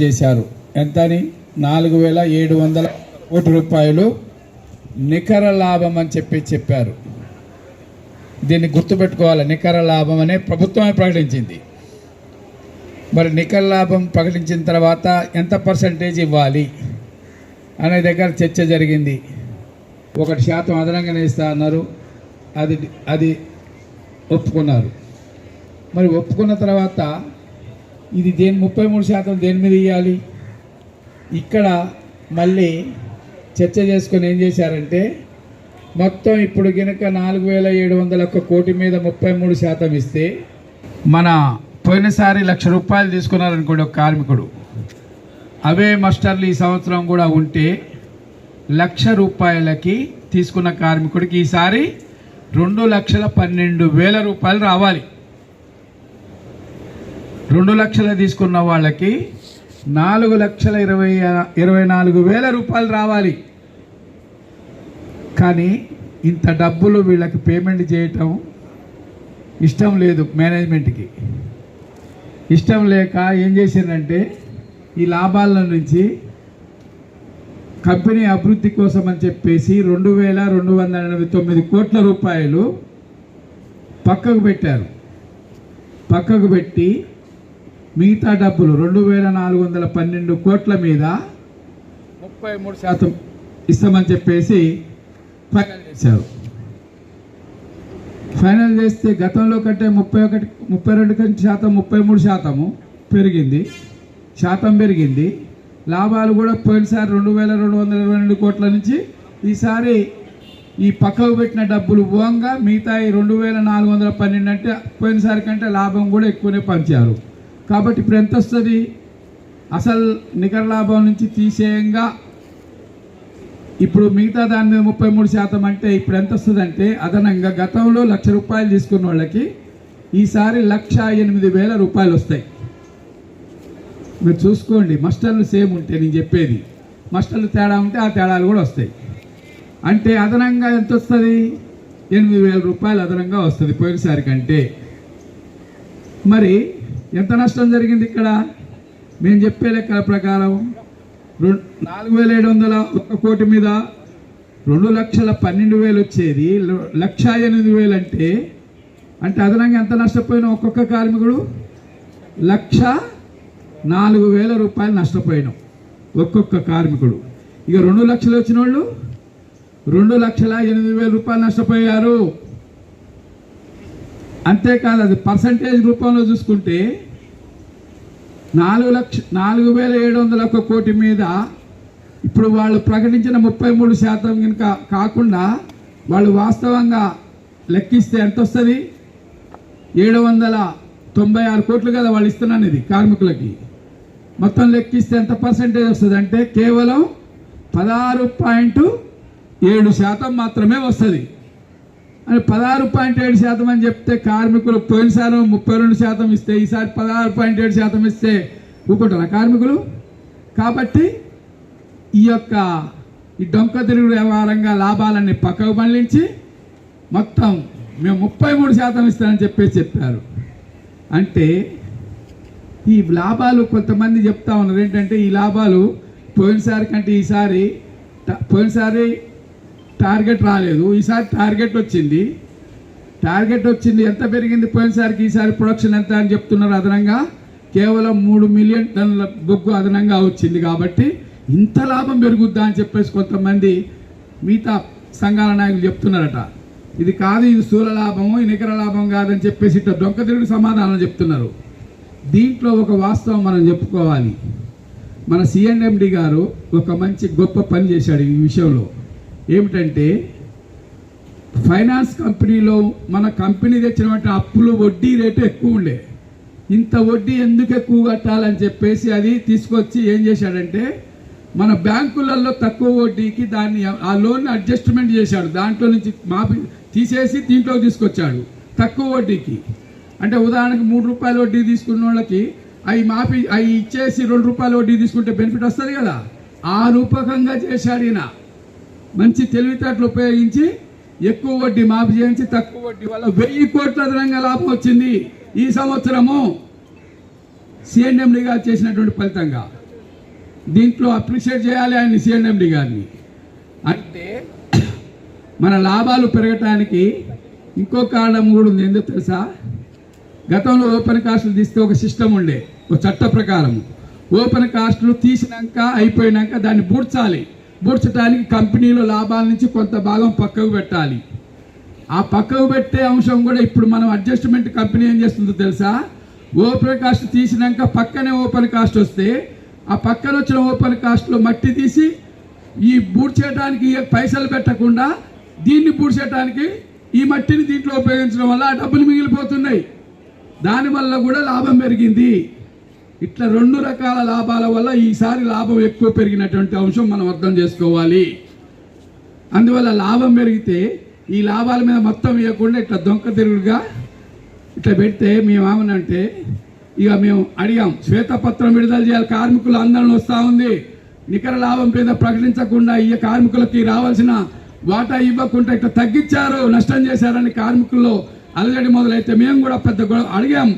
చేశారు. ఎంతని? నాలుగు వేల ఏడు వందల కోటి రూపాయలు నికర లాభం అని చెప్పి చెప్పారు. దీన్ని గుర్తుపెట్టుకోవాలి. నికర లాభం అనే ప్రభుత్వమే ప్రకటించింది. మరి నికర లాభం ప్రకటించిన తర్వాత ఎంత పర్సంటేజ్ ఇవ్వాలి అనే దగ్గర చర్చ జరిగింది. ఒకటి శాతం అదనంగానే ఇస్తా అన్నారు. అది అది ఒప్పుకున్నారు. మరి ఒప్పుకున్న తర్వాత ఇది దేని ముప్పై మూడు శాతం దేని మీద ఇవ్వాలి ఇక్కడ మళ్ళీ చర్చ చేసుకొని ఏం చేశారంటే మొత్తం ఇప్పుడు గినక నాలుగు వేల ఏడు వందల ఒక్క కోటి మీద ముప్పై మూడు శాతం ఇస్తే మన పోయినసారి లక్ష రూపాయలు తీసుకున్నారనుకోండి ఒక కార్మికుడు. అవే మస్టర్లు ఈ సంవత్సరం కూడా ఉంటే లక్ష రూపాయలకి తీసుకున్న కార్మికుడికి ఈసారి రెండు లక్షల పన్నెండు వేల రూపాయలు రావాలి. రెండు లక్షలు తీసుకున్న వాళ్ళకి నాలుగు లక్షల ఇరవై ఇరవై నాలుగు వేల రూపాయలు రావాలి. కానీ ఇంత డబ్బులు వీళ్ళకి పేమెంట్ చేయటం ఇష్టం లేదు మేనేజ్మెంట్కి ఇష్టం లేక ఏం చేశారంటే ఈ లాభాల నుంచి కంపెనీ అభివృద్ధి కోసం అని చెప్పేసి రెండు వేల రెండు వందల ఎనభై తొమ్మిది కోట్ల రూపాయలు పక్కకు పెట్టారు. పక్కకు పెట్టి మిగతా డబ్బులు రెండు వేల నాలుగు వందల పన్నెండు కోట్ల మీద ముప్పై మూడు శాతం ఇస్తామని చెప్పేసి ఫైనల్ చేశారు. ఫైనల్ చేస్తే గతంలో కంటే ముప్పై ఒకటి ముప్పై రెండు కంటే శాతం ముప్పై మూడు శాతము పెరిగింది. శాతం పెరిగింది. లాభాలు కూడా పోయినసారి రెండు వేల రెండు వందల ఇరవై రెండు కోట్ల నుంచి ఈసారి ఈ పక్కకు పెట్టిన డబ్బులు పోగా మిగతా ఈ రెండు వేల నాలుగు వందల పన్నెండు అంటే పోయినసారి కంటే లాభం కూడా ఎక్కువనే పంచారు. కాబట్టి ఇప్పుడు ఎంత వస్తుంది అసలు నికర లాభం నుంచి తీసేయంగా ఇప్పుడు మిగతా దాని మీద ముప్పై మూడు శాతం అంటే ఇప్పుడు ఎంత వస్తుంది అంటే అదనంగా గతంలో లక్ష రూపాయలు తీసుకున్న వాళ్ళకి ఈసారి లక్ష ఎనిమిది వేల రూపాయలు వస్తాయి. మీరు చూసుకోండి మస్టర్లు సేమ్ ఉంటే నేను చెప్పేది. మస్టర్లు తేడా ఉంటే ఆ తేడాలు కూడా వస్తాయి. అంటే అదనంగా ఎంత వస్తుంది? ఎనిమిది వేల రూపాయలు అదనంగా వస్తుంది పోయినసారి కంటే. మరి ఎంత నష్టం జరిగింది ఇక్కడ? మేము చెప్పే లెక్కల ప్రకారం రెండు నాలుగు వేల ఏడు వందల ఒక కోటి మీద రెండు లక్షల పన్నెండు వేలు వచ్చేది. లక్ష ఎనిమిది వేలు అంటే అంటే అదనంగా ఎంత నష్టపోయినా ఒక్కొక్క కార్మికుడు? లక్ష నాలుగు వేల రూపాయలు నష్టపోయినాం ఒక్కొక్క కార్మికుడు. ఇక రెండు లక్షలు వచ్చిన వాళ్ళు రెండు లక్షల ఎనిమిది వేల రూపాయలు నష్టపోయారు. అంతేకాదు అది పర్సంటేజ్ రూపంలో చూసుకుంటే నాలుగు లక్ష నాలుగు వేల ఏడు వందల ఒక కోటి మీద ఇప్పుడు వాళ్ళు ప్రకటించిన ముప్పై మూడు శాతం కనుక కాకుండా వాళ్ళు వాస్తవంగా లెక్కిస్తే ఎంత వస్తుంది? ఏడు వందల తొంభై ఆరు కోట్లు కదా వాళ్ళు ఇస్తున్నాను ఇది కార్మికులకి. మొత్తం లెక్కిస్తే ఎంత పర్సెంటేజ్ వస్తుంది? అంటే కేవలం పదహారు పాయింట్ ఏడు శాతం మాత్రమే వస్తుంది. అని పదహారు పాయింట్ ఏడు శాతం అని చెప్తే కార్మికులు పోయినసారి ముప్పై రెండు శాతం ఇస్తే ఈసారి పదహారు పాయింట్ ఏడు శాతం ఇస్తే ఊకుంటారా కార్మికులు? కాబట్టి ఈ యొక్క ఈ డొంక తిరుగు వ్యవహారంగా లాభాలన్నీ పక్కకు మళ్ళించి మొత్తం మేము ముప్పై మూడు శాతం ఇస్తామని చెప్పేసి చెప్పారు. అంటే ఈ లాభాలు కొంతమంది చెప్తా ఉన్నారు. ఏంటంటే ఈ లాభాలు పోయినసారి కంటే ఈసారి పోయినసారి టార్గెట్ రాలేదు. ఈసారి టార్గెట్ వచ్చింది. టార్గెట్ వచ్చింది. ఎంత పెరిగింది పోయినసారికి? ఈసారి ప్రొడక్షన్ ఎంత అని చెప్తున్నారు అదనంగా. కేవలం మూడు మిలియన్ టన్నుల బొగ్గు అదనంగా వచ్చింది కాబట్టి ఇంత లాభం పెరుగుద్దా అని చెప్పేసి కొంతమంది మిగతా సంఘాల నాయకులు చెప్తున్నారట. ఇది కాదు ఇది స్థూల లాభము నికర లాభం కాదని చెప్పేసి ఇట్లా డొంక సమాధానం చెప్తున్నారు. దీంట్లో ఒక వాస్తవం మనం చెప్పుకోవాలి. మన సిఎన్ఎండి గారు ఒక మంచి గొప్ప పని చేశాడు ఈ విషయంలో. ఏమిటంటే ఫైనాన్స్ కంపెనీలో మన కంపెనీ తెచ్చినటువంటి అప్పులు వడ్డీ రేటు ఎక్కువ ఉండే. ఇంత వడ్డీ ఎందుకు ఎక్కువ కట్టాలని చెప్పేసి అది తీసుకొచ్చి ఏం చేశాడంటే మన బ్యాంకులలో తక్కువ వడ్డీకి దాన్ని ఆ లోన్ అడ్జస్ట్మెంట్ చేశాడు. దాంట్లో నుంచి మాపి తీసేసి దీంట్లోకి తీసుకొచ్చాడు తక్కువ వడ్డీకి. అంటే ఉదాహరణకు మూడు రూపాయల వడ్డీ తీసుకున్న వాళ్ళకి అవి మాపి అవి ఇచ్చేసి రెండు రూపాయల వడ్డీ తీసుకుంటే బెనిఫిట్ వస్తుంది కదా. ఆ రూపకంగా చేశాడు ఈయన. మంచి తెలివితేటలు ఉపయోగించి ఎక్కువ వడ్డీ మాఫీ చేయించి తక్కువ వడ్డీ వల్ల వెయ్యి కోట్ల అదనంగా లాభం వచ్చింది. ఈ సంవత్సరము సిఎండ్ఎండిగా చేసినటువంటి ఫలితంగా. దీంట్లో అప్రిషియేట్ చేయాలి ఆయన సిఎన్ఎండి గారిని. అంటే మన లాభాలు పెరగటానికి ఇంకో కారణం కూడా ఉంది. ఎందుకు తెలుసా? గతంలో ఓపెన్ కాస్టులు తీస్తే ఒక సిస్టమ్ ఉండే ఒక చట్ట ప్రకారం ఓపెన్ కాస్టులు తీసినాక అయిపోయినాక దాన్ని పూడ్చాలి బూడ్చడానికి కంపెనీలో లాభాల నుంచి కొంత భాగం పక్కకు పెట్టాలి. ఆ పక్కకు పెట్టే అంశం కూడా ఇప్పుడు మనం అడ్జస్ట్మెంట్ కంపెనీ ఏం చేస్తుందో తెలుసా? ఓపెన్ కాస్ట్ తీసినాక పక్కనే ఓపెన్ కాస్ట్ వస్తే ఆ పక్కన వచ్చిన ఓపెన్ కాస్ట్లో మట్టి తీసి ఈ బూడ్చేయడానికి పైసలు పెట్టకుండా దీన్ని బూడ్చేయడానికి ఈ మట్టిని దీంట్లో ఉపయోగించడం వల్ల ఆ డబ్బులు మిగిలిపోతున్నాయి. దానివల్ల కూడా లాభం పెరిగింది. ఇట్లా రెండు రకాల లాభాల వల్ల ఈసారి లాభం ఎక్కువ పెరిగినటువంటి అంశం మనం అర్థం చేసుకోవాలి. అందువల్ల లాభం పెరిగితే ఈ లాభాల మీద మొత్తం ఇవ్వకుండా ఇట్లా దొంక తిరుగుడుగా ఇట్లా పెడితే మేమేమనంటే ఇక మేము అడిగాం శ్వేతపత్రం విడుదల చేయాలి కార్మికులు ఆందోళన వస్తూ ఉంది. నికర లాభం పేద ప్రకటించకుండా ఈ కార్మికులకి రావాల్సిన వాటా ఇవ్వకుండా ఇట్లా తగ్గించారు నష్టం చేశారని కార్మికుల్లో అలజడి మొదలైతే మేము కూడా పెద్ద గొడవ అడిగాం.